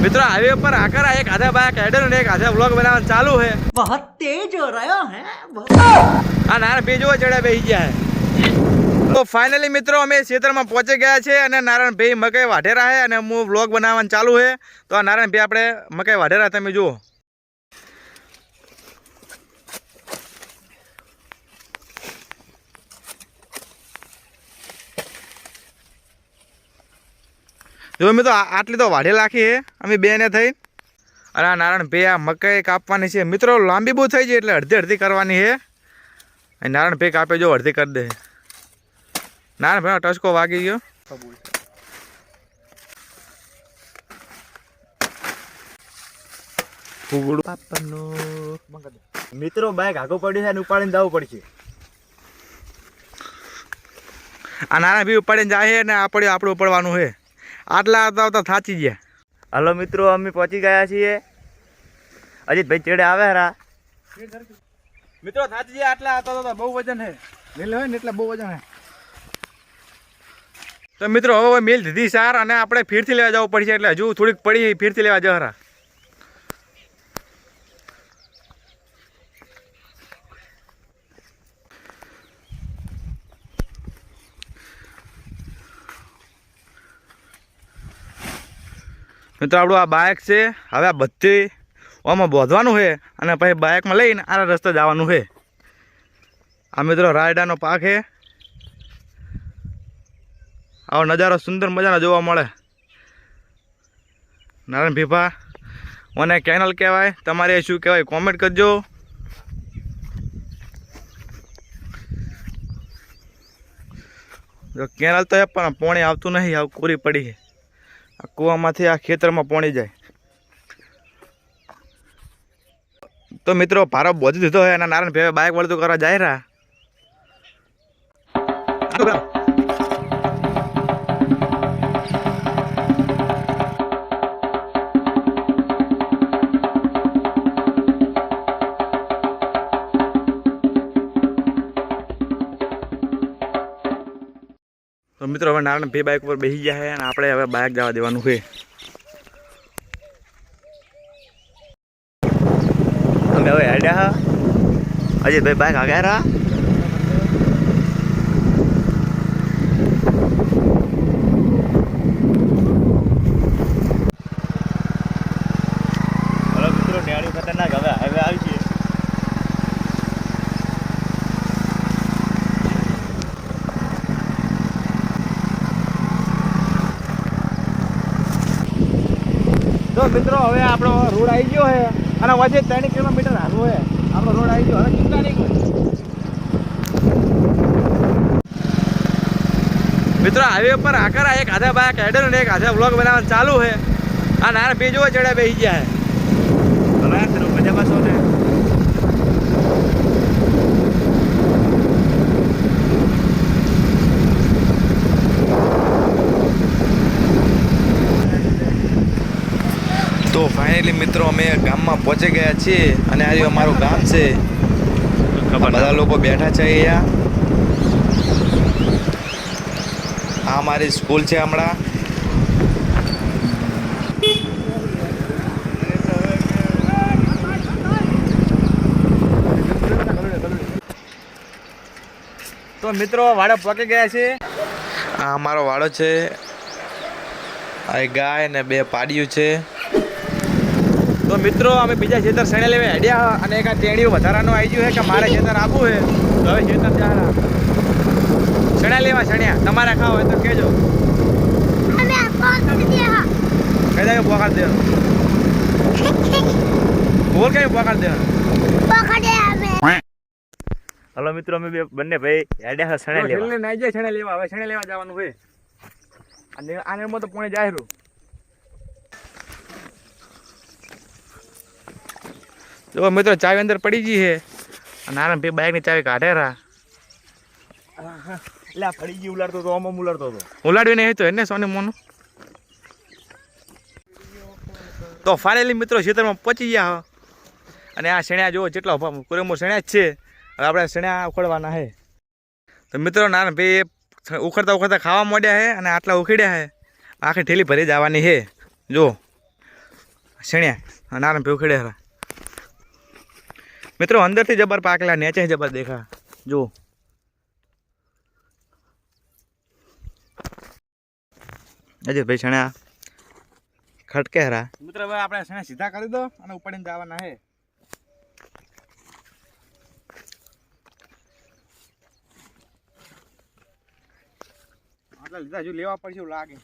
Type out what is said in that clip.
મિત્રો હાઈવે પર આકર એક આધા બાઇક રાઈડર અને એક આધા વ્લોગ બનાવવાનું ચાલુ છે બહુત તેજ હો રહ્યો હે આ નારાયણ ભાઈ જોવા બેહી બેસી ગયા તો ફાઇનલી મિત્રો અમે ક્ષેત્રમાં પહોંચી ગયા છે અને નારાયણભાઈ મકાઈ વાઢેરા છે અને હું વ્લોગ બનાવવાનું ચાલુ છે તો આ નારાયણભાઈ આપણે મકાઈ વાઢેરા તમે જુઓ જો મેં તો આટલી તો વાઢે લાખી છે અમે બેને થઈ. અને આ નારાયણભાઈ આ મકાઈ કાપવાની છે. મિત્રો લાંબી બહુ થઈ જાય એટલે અડધી અડધી કરવાની છે. અને નારાયણભાઈ કાપે જો અડધી કરી દે. નારાયણ ટસકો ટચકો વાગી ગયો. મિત્રો બાઈક આગો પડ્યું છે અને ઉપાડીને જવું પડશે. આ ભાઈ ઉપાડીને જાય છે ને આપણે આપણું ઉપડવાનું છે. આટલા આવતા આવતા થાચી ગયા. હલો મિત્રો અમે પહોંચી ગયા છીએ. અજીતભાઈ ચેડે આવે હરા? મિત્રો ગયા આટલા હતા તો બહુ વજન હે. મિલ હોય ને એટલે બહુ વજન હે. તો મિત્રો હવે મિલ દીધી સાર અને આપણે ફીરથી લેવા જવું પડશે એટલે હજુ થોડીક પડી ફીરથી લેવા જહરા મિત્રો, આપણું આ બાઇક છે. હવે આ બધી આમાં બોધવાનું છે અને પછી બાઇકમાં લઈને આ રસ્તે જવાનું છે. આ મિત્રો રાયડાનો પાક છે. આવો નજારો સુંદર મજાનો જોવા મળે. નારાયણ ભીભા, મને કેનલ કહેવાય, તમારે શું કહેવાય કોમેન્ટ કરજો. કેનલ તો પણ પોણી આવતું નહીં આવું કોરી પડી છે. આ કૂવામાંથી આ ખેતરમાં પોણી જાય. તો મિત્રો, ભારો બોજી દીધો હોય અને નારાયણ ભાઈ બાઇક વળતું કરવા જાય રહ્યા. તો મિત્રો હવે નારાયણ ભાઈ બાઇક ઉપર બેસી ગયા છે અને આપણે હવે બાઇક જવા દેવાનું છે. અમે હવે હેડ્યા હા. બાઇક આગળ હરા હલો મિત્રો નેણું ખતરનાક હવે હવે આવી છે તો મિત્રો, હવે આપણો રોડ આવી ગયો છે. અને વચ્ચે ત્રણ કિલોમીટર હાલવો છે. આપણો રોડ આવી ગયો. હવે ચિંતા નહીં કોઈ મિત્રો હાઈવે પર આકરા એક આધા બાઇક હેડર અને એક આધા બ્લોક બનાવવાનું ચાલુ છે. આ નાના બે જોવા ચડ્યા બેસી ગયા છે. મજામાં શું છો તો ફાઇનલી મિત્રો અમે ગામમાં પહોંચી ગયા છીએ અને આજે અમારું ગામ છે. બધા લોકો બેઠા છે અહીંયા. આ મારી સ્કૂલ છે હમણાં. તો મિત્રો વાડે પકી ગયા છે. આ અમારો વાડો છે. આ ગાય ને બે પાડિયું છે. તો મિત્રો અમે બીજા ખેતર શણે લેવા? હેડ્યા અને એક આ ટેણીયું વધારાનું આવી ગયું છે કે મારે ખેતર આપવું છે? તો હવે ખેતર ત્યાં શણ્યા લેવા શણ્યા? તમારે ખાવ હોય તો કહેજો. કહી દે કઈ દે બોલ કઈ પોકાડ દે પકડે હલો મિત્રો અમે બે બંને ભાઈ હેડ્યા હા સણે લેવા. શણે લેવા. હવે શણે લેવા જવાનું હોય અને આને તો પોણે જાય જો મિત્રો ચાવી અંદર પડી ગઈ છે. અને આરામ ભાઈ બાઇકની ચાવી કાઢે રા. એટલે ફરી ગઈ ઉલાડતો તો આમાં ઉલાડતો હતો ઉલાડવી નહીં તો એને સોની મોનું. તો ફાઇનલી મિત્રો ખેતરમાં પહોંચી ગયા હો. અને આ શેણ્યા જુઓ જેટલા પૂરેમૂર શેણ્યા જ છે. હવે આપણે શેણ્યા ઉખડવાના છે. તો મિત્રો નાના ભાઈ ઉખડતા ઉખડતા ખાવા માંડ્યા છે અને આટલા ઉખેડ્યા છે. આખી ઠેલી ભરી જવાની છે. જો શેણ્યા નાના ભાઈ ઉખેડ્યા મિત્રો, અંદરથી જબર પાકલા, નેચે જબર દેખા. જો અજયભાઈ શણા ખટકે હરા. મિત્રો, હવે આપણે શણ્યા સીધા કરી દો અને ઉપાડીને જવાના હે. લીધા હજુ લેવા પડશે એવું લાગે.